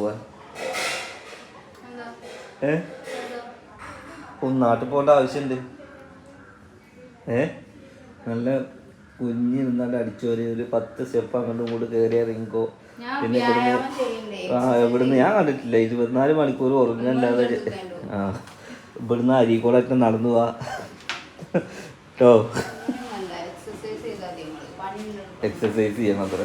പോവാൻ ഏ? ഒന്ന് നാട്ടിൽ പോകേണ്ട ആവശ്യമുണ്ട്. ഏ? നല്ല കുഞ്ഞിരുന്നാണ്ട് അടിച്ചോര് ഒരു പത്ത് സ്റ്റെപ്പ് അങ്ങോട്ടും കൂടെ കയറി റിങ്കോ പിന്നെ ഇവിടുന്ന് ആ ഇവിടുന്ന് ഞാൻ കണ്ടിട്ടില്ല. ഇരുപത്തിനാല് മണിക്കൂർ ഉറങ്ങല്ലാതെ ആ ഇവിടുന്ന് അരീക്കോളൊക്കെ നടന്നു പോവാ കേട്ടോ. എക്സസൈസ് ചെയ്യണം അത്ര.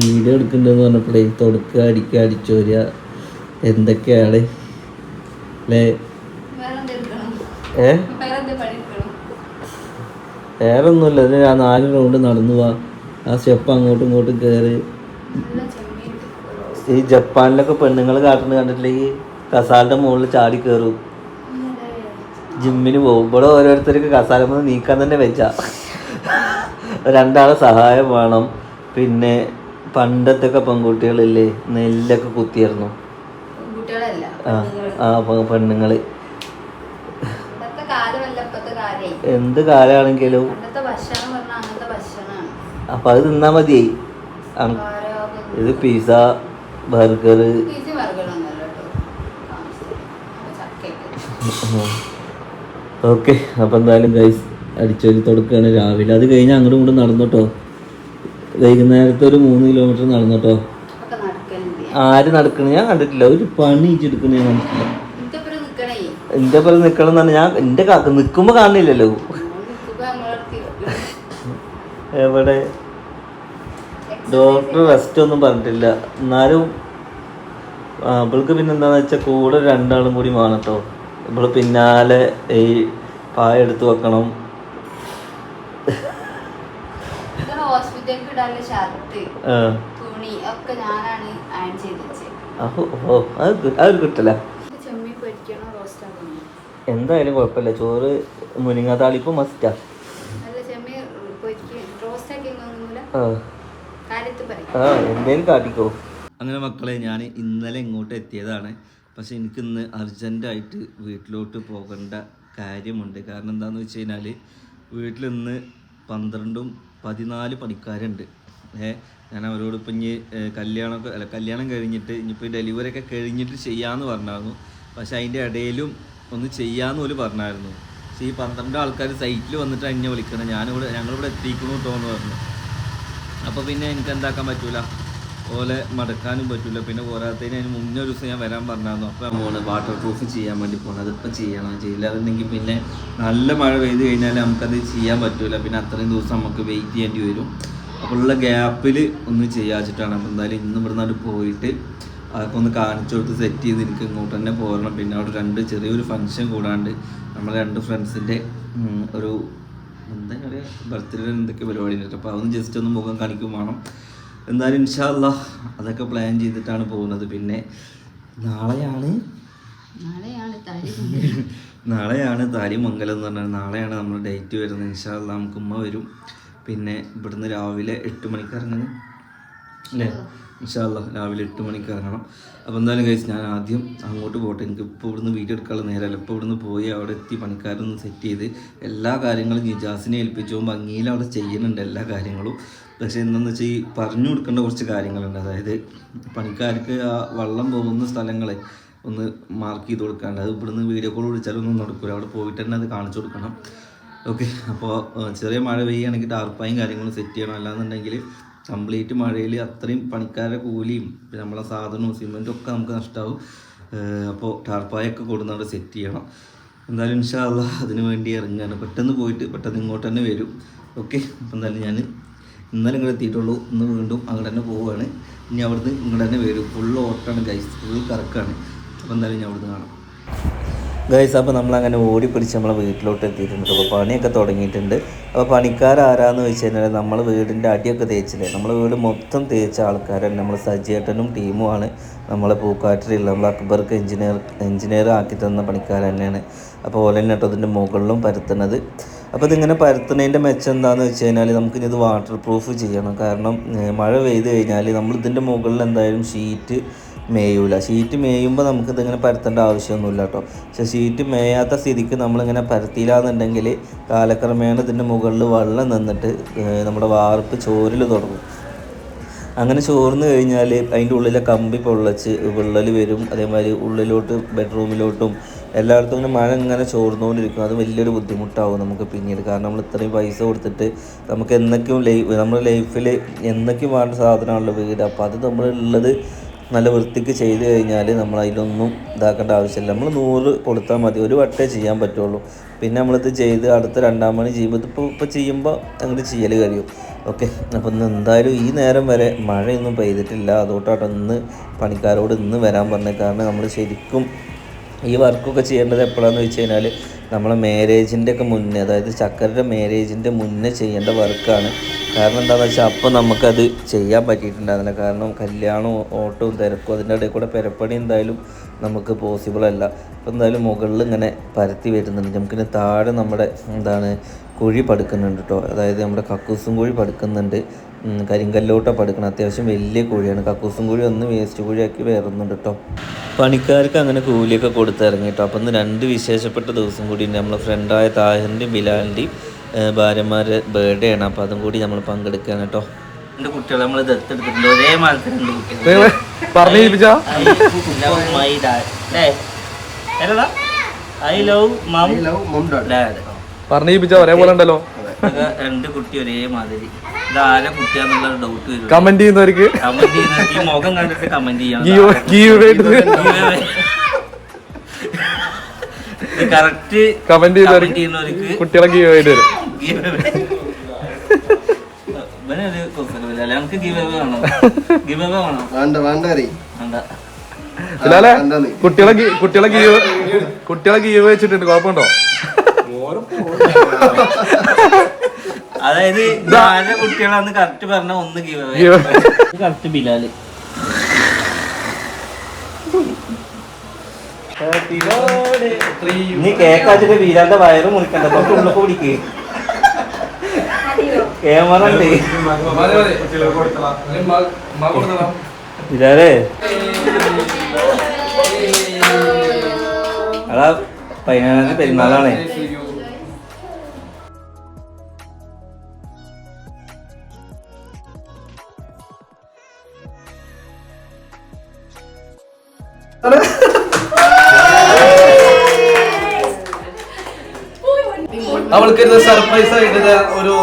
വീഡിയോ എടുക്കണ്ടെന്ന് പറഞ്ഞപ്പോഴേ തുടക്കുക അടിക്കുക അടിച്ചോരുക എന്തൊക്കെയാണ്? അല്ലേ? ഏ? വേറെ ഒന്നുമില്ല ഇത് ആ നാല് റൗണ്ട് നടന്നു പോവാ ആ സ്റ്റെപ്പ് അങ്ങോട്ടും ഇങ്ങോട്ടും കയറി ഈ ജപ്പാനിലൊക്കെ പെണ്ണുങ്ങൾ കാട്ടുന്നത് കണ്ടിട്ടില്ലെങ്കിൽ കസാലിന്റെ മുകളിൽ ചാടി കയറും ജിമ്മിന് പോകും. ഇവിടെ ഓരോരുത്തർക്ക് കസാലമ്മ നീക്കാൻ തന്നെ വെച്ച. രണ്ടാളെ സഹായം വേണം. പിന്നെ പണ്ടത്തെ ഒക്കെ പെൺകുട്ടികളില്ലേ നെല്ലൊക്കെ കുത്തിയായിരുന്നു ആ പെണ്ണുങ്ങൾ. എന്ത് കാലാണെങ്കിലും. അപ്പൊ അത് തിന്നാ മതിയേ ഇത് പിസ ബർഗർ ഓക്കെ അപ്പം എന്തായാലും ഗൈസ്. അടിച്ചൊരു തുടക്കുകയാണ് രാവിലെ. അത് കഴിഞ്ഞ് അങ്ങോട്ടും ഇങ്ങോട്ടും നടന്നോട്ടോ വൈകുന്നേരത്തെ ഒരു മൂന്ന് കിലോമീറ്റർ നടന്നോട്ടോ ആര് നടക്കണ? ഞാൻ കണ്ടിട്ടില്ല. ഒരു പണി ഇച്ചെടുക്കണ ഞാൻ കണ്ടിട്ടില്ല. എന്റെ പോലെ നിക്കണം? എന്നാണ് ഞാൻ എന്റെ കാക്ക നിക്കുമ്പോ കാണില്ലല്ലോ ഇരിക്കണം. എവിടെ? ഡോക്ടർ റെസ്റ്റ് ഒന്നും പറഞ്ഞിട്ടില്ല. എന്നാലും അവൾക്ക് പിന്നെ വെച്ചാൽ കൂടെ രണ്ടാളും കൂടി വേണം കേട്ടോ. ഇവൾ പിന്നാലെ ഈ പായ എടുത്തു വെക്കണം. ഇതാണ് ഹോസ്പിറ്റലിൽ ഇടാനുള്ള ഷർട്ട് തുണി ഒക്കെ ഞാനാണ് അയൺ ചെയ്ത് വെച്ചത് എന്തായാലും കുഴപ്പമില്ല. ചോറ് മുരിങ്ങ താളിപ്പ് മസ്റ്റാ ആ. എന്തേലും കാട്ടിക്കോ. അങ്ങനെ മക്കളെ ഞാൻ ഇന്നലെ ഇങ്ങോട്ട് എത്തിയതാണ്. പക്ഷെ എനിക്ക് ഇന്ന് അർജന്റായിട്ട് വീട്ടിലോട്ട് പോകേണ്ട കാര്യമുണ്ട്. കാരണം എന്താണെന്ന് വെച്ച് കഴിഞ്ഞാൽ വീട്ടിൽ ഇന്ന് പന്ത്രണ്ടും പതിനാല് പണിക്കാരുണ്ട്. ഏഹ് ഞാൻ അവരോട് ഇപ്പം ഇനി കല്യാണമൊക്കെ അല്ല കല്യാണം കഴിഞ്ഞിട്ട് ഇനിയിപ്പോൾ ഡെലിവറി ഒക്കെ കഴിഞ്ഞിട്ട് ചെയ്യാമെന്ന് പറഞ്ഞായിരുന്നു. പക്ഷെ അതിന്റെ ഇടയിലും ഒന്ന് ചെയ്യാമെന്ന് പോലും പറഞ്ഞായിരുന്നു. പക്ഷേ ഈ പന്ത്രണ്ട് ആൾക്കാർ സൈറ്റിൽ വന്നിട്ട് എന്നെ വിളിക്കണം. ഞാനിവിടെ ഞങ്ങളിവിടെ എത്തിക്കണു കേട്ടോ എന്ന് പറഞ്ഞു. അപ്പോൾ പിന്നെ എനിക്ക് എന്താക്കാൻ പറ്റൂല? ഓലെ മടക്കാനും പറ്റില്ല പിന്നെ പോരാത്തതിന് അതിന് മുന്നേ ഒരു ദിവസം ഞാൻ വരാൻ പറഞ്ഞായിരുന്നു. അപ്പോൾ പോണ് വാട്ടർ പ്രൂഫ് ചെയ്യാൻ വേണ്ടി പോകണം അതിപ്പോൾ ചെയ്യണം. ചെയ്യില്ലാന്നുണ്ടെങ്കിൽ പിന്നെ നല്ല മഴ പെയ്ത് കഴിഞ്ഞാൽ നമുക്കത് ചെയ്യാൻ പറ്റില്ല പിന്നെ അത്രയും ദിവസം നമുക്ക് വെയിറ്റ് ചെയ്യേണ്ടി വരും. അപ്പോൾ ഉള്ള ഗ്യാപ്പിൽ ഒന്ന് ചെയ്യാച്ചിട്ടാണ് അപ്പോൾ എന്തായാലും ഇന്ന് ഇവിടെ നിന്ന് പോയിട്ട് അതൊക്കെ ഒന്ന് കാണിച്ചു കൊടുത്ത് സെറ്റ് ചെയ്ത് എനിക്ക് ഇങ്ങോട്ട് തന്നെ പോരണം. പിന്നെ അവിടെ രണ്ട് ചെറിയൊരു ഫംഗ്ഷൻ കൂടാണ്ട് നമ്മളെ രണ്ട് ഫ്രണ്ട്സിന്റെ ഒരു എന്താ പറയുക ബർത്ത്ഡേ എന്തൊക്കെ പരിപാടി ഉണ്ട് അപ്പോൾ അതൊന്ന് ജസ്റ്റ് ഒന്ന് മുഖം കാണിക്കും വേണം. എന്തായാലും ഇൻഷാല്ല അതൊക്കെ പ്ലാൻ ചെയ്തിട്ടാണ് പോകുന്നത്. പിന്നെ നാളെയാണ്? നാളെയാണ് തരി മംഗലം. താലിമംഗലം എന്ന് പറഞ്ഞാൽ നാളെയാണ് നമ്മൾ ഡേറ്റ് വരുന്നത്. ഇൻഷാല്ല നമുക്ക് ഉമ്മ വരും. പിന്നെ ഇവിടുന്ന് രാവിലെ എട്ട് മണിക്ക് ഇറങ്ങുന്നത് അല്ലേ? ഇൻഷാല്ല രാവിലെ എട്ട് മണിക്ക് ഇറങ്ങണം. അപ്പോൾ എന്തായാലും കഴിച്ച് ഞാൻ ആദ്യം അങ്ങോട്ട് പോട്ടെ. എനിക്ക് ഇപ്പോൾ ഇവിടുന്ന് വീഡിയോ എടുക്കാനുള്ള നേരമല്ല. ഇപ്പോൾ ഇവിടുന്ന് പോയി അവിടെ എത്തി പണിക്കാരൊന്ന് സെറ്റ് ചെയ്ത് എല്ലാ കാര്യങ്ങളും നിജാസിനെ ഏൽപ്പിച്ചു ഭംഗിയിൽ അവിടെ ചെയ്യുന്നുണ്ട് എല്ലാ കാര്യങ്ങളും. പക്ഷേ എന്താണെന്ന് വെച്ചാൽ ഈ പറഞ്ഞു കൊടുക്കേണ്ട കുറച്ച് കാര്യങ്ങളുണ്ട്. അതായത് പണിക്കാർക്ക് ആ വള്ളം പോകുന്ന സ്ഥലങ്ങളെ ഒന്ന് മാർക്ക് ചെയ്ത് കൊടുക്കാണ്ട്. അത് ഇവിടുന്ന് വീഡിയോ കോൾ വിളിച്ചാലൊന്നും നടക്കില്ല അവിടെ പോയിട്ട് തന്നെ അത് കാണിച്ചു കൊടുക്കണം. ഓക്കെ അപ്പോൾ ചെറിയ മഴ പെയ്യുകയാണെങ്കിൽ ടാർപ്പായും കാര്യങ്ങളും സെറ്റ് ചെയ്യണം. അല്ലാന്നുണ്ടെങ്കിൽ കംപ്ലീറ്റ് മഴയിൽ അത്രയും പണിക്കാരുടെ കൂലിയും നമ്മളെ സാധനവും സിമെന്റും ഒക്കെ നമുക്ക് നഷ്ടമാവും അപ്പോൾ ടാർപ്പായൊക്കെ കൊടുന്ന അവിടെ സെറ്റ് ചെയ്യണം. എന്തായാലും ഇൻഷാല്ല അതിന് വേണ്ടി ഇറങ്ങുകയാണ് പെട്ടെന്ന് പോയിട്ട് പെട്ടെന്ന് ഇങ്ങോട്ട് തന്നെ വരും. ഓക്കെ? അപ്പം എന്തായാലും ഞാൻ ഇന്നലെ ഇങ്ങോട്ട് എത്തിയിട്ടുള്ളൂ. ഇന്ന് വീണ്ടും അങ്ങോട്ട് തന്നെ പോവുകയാണ് ഇനി അവിടുന്ന് ഇങ്ങോട്ട് തന്നെ വരും. ഫുൾ ഓട്ടാണ് ഗൈസ് ഫുൾ കറക്കാണ്. അപ്പോൾ എന്തായാലും ഞാൻ അവിടുന്ന് കാണാം. ഗൈസ് അപ്പോൾ നമ്മളങ്ങനെ ഓടി പിടിച്ച് നമ്മളെ വീട്ടിലോട്ട് എത്തിയിട്ടുണ്ട് അപ്പോൾ പണിയൊക്കെ തുടങ്ങിയിട്ടുണ്ട്. അപ്പോൾ പണിക്കാരാരാന്ന് വെച്ച് കഴിഞ്ഞാൽ നമ്മൾ വീടിന്റെ അടിയൊക്കെ തേച്ചില്ലേ? നമ്മൾ വീട് മൊത്തം തേച്ച ആൾക്കാരാണ് നമ്മൾ സജ്ജേട്ടനും ടീമുമാണ് നമ്മളെ പൂക്കാറ്റിലുള്ള നമ്മൾ അക്ബർക്ക് എഞ്ചിനീയർ എഞ്ചിനീയർ ആക്കി തന്ന പണിക്കാർ തന്നെയാണ്. അപ്പോൾ ഓല തന്നെ അതിന്റെ മുകളിലും പരത്തുന്നത്. അപ്പോൾ ഇതിങ്ങനെ പരത്തുന്നതിന്റെ മെച്ചം എന്താണെന്ന് വെച്ച് കഴിഞ്ഞാൽ നമുക്കിനി ഇത് വാട്ടർ പ്രൂഫ് ചെയ്യണം. കാരണം മഴ പെയ്ത് കഴിഞ്ഞാൽ നമ്മൾ ഇതിന്റെ മുകളിൽ എന്തായാലും ഷീറ്റ് മേയൂല. ഷീറ്റ് മേയുമ്പോൾ നമുക്ക് ഇതിങ്ങനെ പരത്തേണ്ട ആവശ്യമൊന്നുമില്ല കേട്ടോ പക്ഷേ ഷീറ്റ് മേയാത്ത സ്ഥിതിക്ക് നമ്മളിങ്ങനെ പരത്തിയില്ലാന്നുണ്ടെങ്കിൽ കാലക്രമേണ ഇതിന്റെ മുകളിൽ വെള്ളം നിന്നിട്ട് നമ്മുടെ വാർപ്പ് ചോരിൽ തുടങ്ങും. അങ്ങനെ ചോർന്ന് കഴിഞ്ഞാൽ അതിന്റെ ഉള്ളിലെ കമ്പി പൊള്ളച്ച് വിള്ളൽ വരും. അതേമാതിരി ഉള്ളിലോട്ട് ബെഡ്റൂമിലോട്ടും എല്ലായിടത്തും ഇങ്ങനെ മഴ ഇങ്ങനെ ചോർന്നുകൊണ്ടിരിക്കും അത് വലിയൊരു ബുദ്ധിമുട്ടാവും നമുക്ക് പിന്നീട്. കാരണം നമ്മൾ ഇത്രയും പൈസ കൊടുത്തിട്ട് നമുക്ക് എന്നൊക്കെയും ലൈഫ് നമ്മുടെ ലൈഫിൽ എന്നൊക്കെയും വേണ്ട സാധനമാണല്ലോ വീട്. അപ്പോൾ അത് നമ്മളുള്ളത് നല്ല വൃത്തിക്ക് ചെയ്ത് കഴിഞ്ഞാൽ നമ്മൾ അതിലൊന്നും ഇതാക്കേണ്ട ആവശ്യമില്ല. നമ്മൾ നൂറ് കൊടുത്താൽ മതി. ഒരു വട്ടേ ചെയ്യാൻ പറ്റുള്ളൂ. പിന്നെ നമ്മളിത് ചെയ്ത് അടുത്ത രണ്ടാം മണി ചെയ്യുമ്പോൾ ഇതിപ്പോൾ ഇപ്പോൾ ചെയ്യുമ്പോൾ അങ്ങോട്ട് ചെയ്യൽ കഴിയും. ഓക്കെ. അപ്പോൾ ഇന്ന് എന്തായാലും ഈ നേരം വരെ മഴയൊന്നും പെയ്തിട്ടില്ല. അതുകൊണ്ടാട്ടോ ഇന്ന് പണിക്കാരോട് ഇന്ന് വരാൻ പറഞ്ഞത്. കാരണം നമ്മൾ ശരിക്കും ഈ വർക്കൊക്കെ ചെയ്യേണ്ടത് എപ്പോഴാണെന്ന് വെച്ച് കഴിഞ്ഞാൽ നമ്മളെ മാരേജിന്റെ ഒക്കെ മുന്നേ അതായത് ചക്കരയുടെ മാരേജിന്റെ മുന്നേ ചെയ്യേണ്ട വർക്കാണ് കാരണം എന്താണെന്ന് വെച്ചാൽ അപ്പോൾ നമുക്കത് ചെയ്യാൻ പറ്റിയിട്ടുണ്ടായിരുന്നില്ല. കാരണം കല്യാണവും ഓട്ടവും തിരക്കും അതിന്റെ ഇടയിൽ കൂടെ പെരപ്പണി എന്തായാലും നമുക്ക് പോസിബിൾ അല്ല. അപ്പോൾ എന്തായാലും മുകളിൽ ഇങ്ങനെ പരത്തി വരുന്നുണ്ട്. നമുക്കിന് താഴെ നമ്മുടെ എന്താണ് കുഴി പടുക്കുന്നുണ്ട് കേട്ടോ അതായത് നമ്മുടെ കക്കൂസും കുഴി പടുക്കുന്നുണ്ട്. കരിങ്കല്ലോട്ട പടുക്കണം അത്യാവശ്യം വലിയ കുഴിയാണ്. കക്കൂസും കുഴി ഒന്ന് വേസ്റ്റ് കുഴിയാക്കി വേറുന്നുണ്ട് കേട്ടോ പണിക്കാർക്ക് അങ്ങനെ കൂലിയൊക്കെ കൊടുത്തിറങ്ങി കേട്ടോ അപ്പം ഇന്ന് രണ്ട് വിശേഷപ്പെട്ട ദിവസം കൂടി ഉണ്ട് നമ്മളെ ഫ്രണ്ടായ താഹിറിന്റെയും ബിലാലിന്റെയും ഭാര്യമാരെ ബർത്ത്ഡേ ആണ്. അപ്പോൾ അതും കൂടി നമ്മൾ പങ്കെടുക്കുകയാണ് കേട്ടോ രണ്ട് കുട്ടികളെ നമ്മൾ ദത്തെടുത്തിട്ടുണ്ട്. ഒരേ മാലത്തെ രണ്ട് കുട്ടികൾ പറഞ്ഞു ഐ ലവ് മം. ഡാഡ്. പറഞ്ഞു കേൾപ്പിച്ചാ ഒരേപോലെ ഉണ്ടല്ലോ. രണ്ട് കുട്ടി ഒരേ മാതിരി. ഇതാരെ കുട്ടിയാന്നുള്ള ഡൗട്ട് വരും. കമന്റ് ചെയ്യുന്നവർക്ക്. കമന്റ് ചെയ്യുന്ന ഈ മുഖം കണ്ടിട്ട് കമന്റ് കറക്റ്റ് കമന്റ് ചെയ്യുന്നവർക്ക് ചെയ്യുന്നവർക്ക് കുട്ടികളെ ഗീവ് ആയിട്ട് വരും ഇവനൊരു കുസലമില്ല നമുക്ക് ഗിവ് അവേ വേണോ. ഗിവ് അവേ വേണോ. വേണ്ട വേണ്ട കറി വേണ്ട. കുട്ടികളെ കുട്ടികളെ ഗീവ് കുട്ടികളെ ഗീവ് വെച്ചിട്ടുണ്ട്. കുഴപ്പമുണ്ടോ? അതായത് നാല് കുട്ടികളാന്ന് കറക്റ്റ് പറഞ്ഞ ഒന്ന് ഗിവ് കറക്റ്റ് ബിലാൽ. നീ കേക്കാച്ചിട്ട് ബിലാലിന്റെ വയറ് മുറിക്കണ്ട. തൊട്ട് ഉള്ള കൂടിക്ക് ക്യാമറ ഇതാരേ അതാ പതിനാലാം പെരുന്നാളാണേ. അവൾക്ക് ഇത് സർപ്രൈസ് ആയിട്ട് ഒരു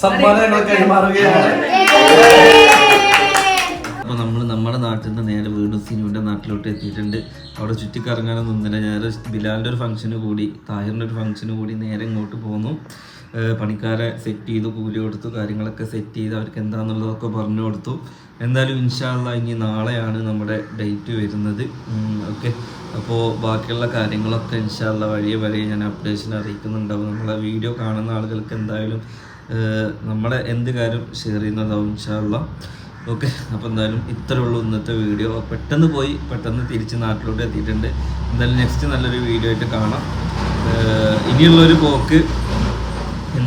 സമ്മാനം ഞങ്ങൾ കൈമാറുകയാണ്. അപ്പൊ നമ്മൾ നമ്മുടെ നാട്ടിൽ നിന്ന് നേരെ വീണ്ടും സിനുവിന്റെ നാട്ടിലോട്ട് എത്തിയിട്ടുണ്ട്. അവിടെ ചുറ്റിക്കറങ്ങാനൊന്നും നിന്നില്ല. ഞാൻ ബിലാലിന്റെ ഒരു ഫംഗ്ഷന് കൂടി താഹിറിന്റെ ഒരു ഫംഗ്ഷന് കൂടി നേരെ ഇങ്ങോട്ട് പോന്നു. പണിക്കാരെ സെറ്റ് ചെയ്ത് കൂലി കൊടുത്തു കാര്യങ്ങളൊക്കെ സെറ്റ് ചെയ്ത് അവർക്ക് എന്താണെന്നുള്ളതൊക്കെ പറഞ്ഞു കൊടുത്തു. എന്തായാലും ഇൻഷാല്ല ഇനി നാളെയാണ് നമ്മുടെ ഡേറ്റ് വരുന്നത്. ഓക്കെ അപ്പോൾ ബാക്കിയുള്ള കാര്യങ്ങളൊക്കെ ഇൻഷാല്ല വഴിയെ വഴിയെ ഞാൻ അപ്ഡേഷൻ അറിയിക്കുന്നുണ്ടാവും. നമ്മളെ വീഡിയോ കാണുന്ന ആളുകൾക്ക് എന്തായാലും നമ്മളെ എന്ത് കാര്യം ഷെയർ ചെയ്യുന്നതാവും ഇൻഷാല്ല ഓക്കെ അപ്പോൾ എന്തായാലും ഇത്രേ ഉള്ളൂ ഇന്നത്തെ വീഡിയോ പെട്ടെന്ന് പോയി പെട്ടെന്ന് തിരിച്ച് നാട്ടിലോട്ട് എത്തിയിട്ടുണ്ട്. എന്തായാലും നെക്സ്റ്റ് നല്ലൊരു വീഡിയോ ആയിട്ട് കാണാം. ഇനിയുള്ളൊരു പോക്ക്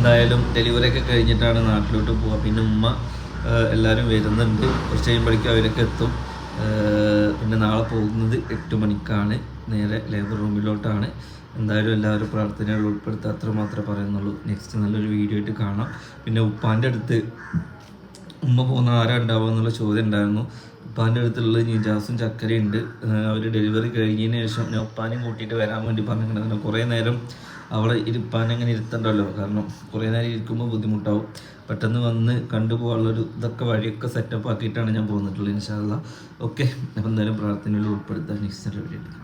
എന്തായാലും ഡെലിവറി ഒക്കെ കഴിഞ്ഞിട്ടാണ് നാട്ടിലോട്ട് പോവുക. പിന്നെ ഉമ്മ എല്ലാവരും വരുന്നുണ്ട്. കുറച്ച് കഴിയുമ്പോഴേക്കും അവരൊക്കെ എത്തും. പിന്നെ നാളെ പോകുന്നത് എട്ട് മണിക്കാണ്. നേരെ ലേബർ റൂമിലോട്ടാണ് എന്തായാലും എല്ലാവരും പ്രാർത്ഥനകൾ ഉൾപ്പെടുത്തുക. അത്ര മാത്രമേ പറയുന്നുള്ളൂ. നെക്സ്റ്റ് നല്ലൊരു വീഡിയോ ആയിട്ട് കാണാം. പിന്നെ ഉപ്പാന്റെ അടുത്ത് ഉമ്മ പോകുന്ന ആരാ ഉണ്ടാവുക എന്നുള്ള ചോദ്യം ഉണ്ടായിരുന്നു. ഉപ്പാന്റെ അടുത്തുള്ളത് നിജാസും ചക്കരയുണ്ട് അവർ ഡെലിവറി കഴിഞ്ഞതിന് ശേഷം ഞാൻ ഉപ്പാനെയും കൂട്ടിയിട്ട് വരാൻ വേണ്ടി പറഞ്ഞിട്ടുണ്ടായിരുന്നു. കുറേ നേരം അവളെ ഇരിപ്പാൻ അങ്ങനെ ഇരുത്തണ്ടല്ലോ. കാരണം കുറേ നേരം ഇരിക്കുമ്പോൾ ബുദ്ധിമുട്ടാവും. പെട്ടെന്ന് വന്ന് കണ്ടുപോകാനുള്ളൊരു ഇതൊക്കെ വഴിയൊക്കെ സെറ്റപ്പ് ആക്കിയിട്ടാണ് ഞാൻ പോന്നിട്ടുള്ളത് ഇൻഷാല്ല ഓക്കെ അപ്പോൾ എന്തായാലും പ്രാർത്ഥനയിൽ ഉൾപ്പെടുത്താൻ നെക്സ്റ്റ് വീഡിയോ